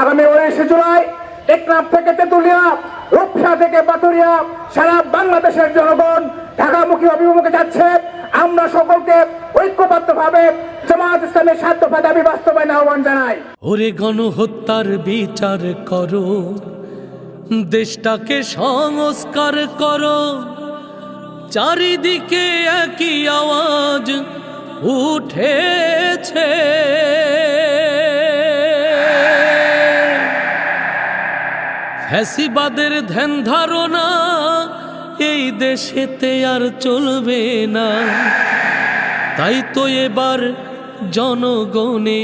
আগামী উনিশে জুলাই টেকনাফ থেকে তেতুলিয়া, রূপসা থেকে পাতুরিয়া সারা বাংলাদেশের জনগণ ঢাকামুখী অভিমুখে যাচ্ছে। আমরা সকলকে ঐক্যবদ্ধভাবে জামাত ইসলামের দফা দাবি বাস্তবায়ন আহ্বান জানাই। ওরে গণহত্যার বিচার করো, দেশটাকে সংস্কার করো। চারিদিকে একই আওয়াজ উঠেছে। ফ্যাসিবাদের ধ্যান ধারণা, এই দেশেতে আর চলবে না। তাই তো এবার জনগণে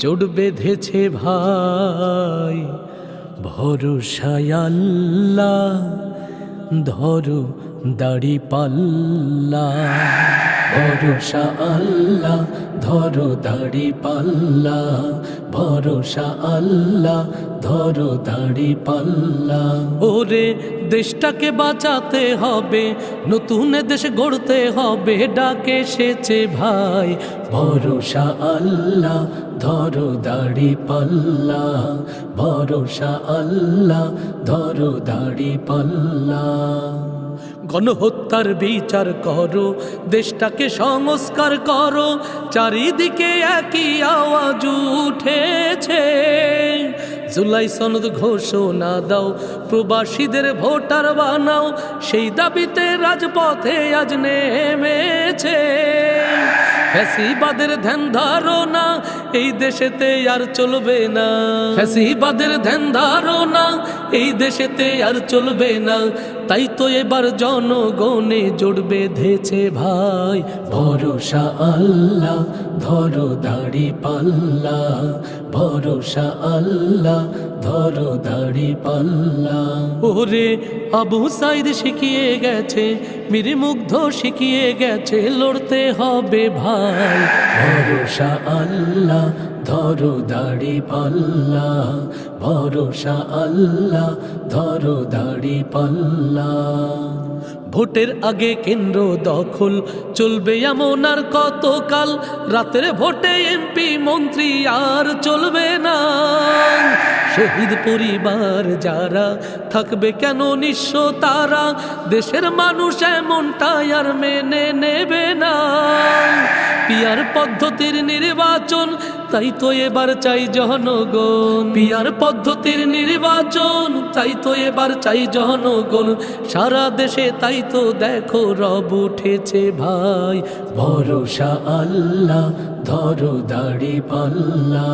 জোট বেঁধেছে ভাই। ভরসায় আল্লাহ, ধরো দাড়ি পাল্লা, ভরসা আল্লাহ, ধরো দাড়ি পাল্লা, ভরসা আল্লাহ, ধরো দাড়ি পাল্লা। ওরে দেশটাকে বাঁচাতে হবে, নতুন দেশ গড়তে হবে, ডাকে এসেছে ভাই। ভরসা আল্লাহ, ধরো দাড়ি পাল্লা, ভরসা আল্লাহ, ধরো দাড়ি পাল্লা। গণহত্যার বিচার করো দেশটাকে সংস্কার করো চারিদিকে একই আওয়াজ উঠেছে জুলাই সনদ ঘোষণা দাও, প্রবাসীদের ভোটার বানাও, সেই দাবিতে রাজপথে আজ নেমেছে। ফ্যাসিবাদের ধ্যান ধারণা, এই দেশেতে আর চলবে না। ফ্যাসিবাদের ধ্যান ধারণা, এই দেশেতে আর চলবে না। তাই তো এবার জনগণে জোট বেঁধেছে ভাই। ভরসা আল্লাহ, ধরো দাড়ি পাল্লা। ভরসা আল্লাহ ধরো দাড়ি পাল্লা। ওরে আবু সাইদ শিখিয়ে গেছে, মিরি মুগ্ধ শিখিয়ে গেছে, লড়তে হবে ভাই। ভরসা আল্লাহ, ধরো দাড়ি পাল্লা। ভরসা আল্লাহ, ধরো দাড়ি পাল্লা। ভোটের আগে কেন্দ্র দখল, চলবে এমন আর কতকাল? রাতের ভোটে এমপি, মন্ত্রী আর চলবে না। শহীদ পরিবার যারা থাকবে কেন নিঃস্ব তারা? দেশের মানুষ এমনটাই আর মেনে নেবে না। পিয়ার পদ্ধতির নির্বাচন তাই তো এবার চাই জনগণ। পিয়ার পদ্ধতির নির্বাচন, তাই তো এবার চাই জনগণ। সারা দেশে তাই তো দেখো রব উঠেছে ভাই। ভরসা আল্লাহ, ধরো দাড়ি পাল্লা।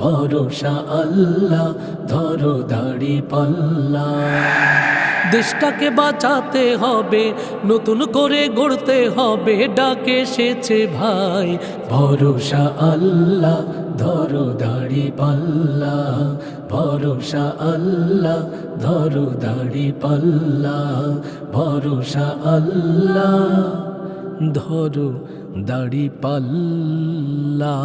ভরসা আল্লাহ, ধরো দাড়ি পাল্লা। দেশটাকে বাঁচাতে হবে, নতুন করে গড়তে হবে, ডাকে এসেছে ভাই। ভরসা আল্লাহ ধরো দাড়ি পাল্লা। ভরসা আল্লাহ ধরো দাড়ি পাল্লা। ভরসা আল্লাহ ধরো দাড়ি পাল্লা।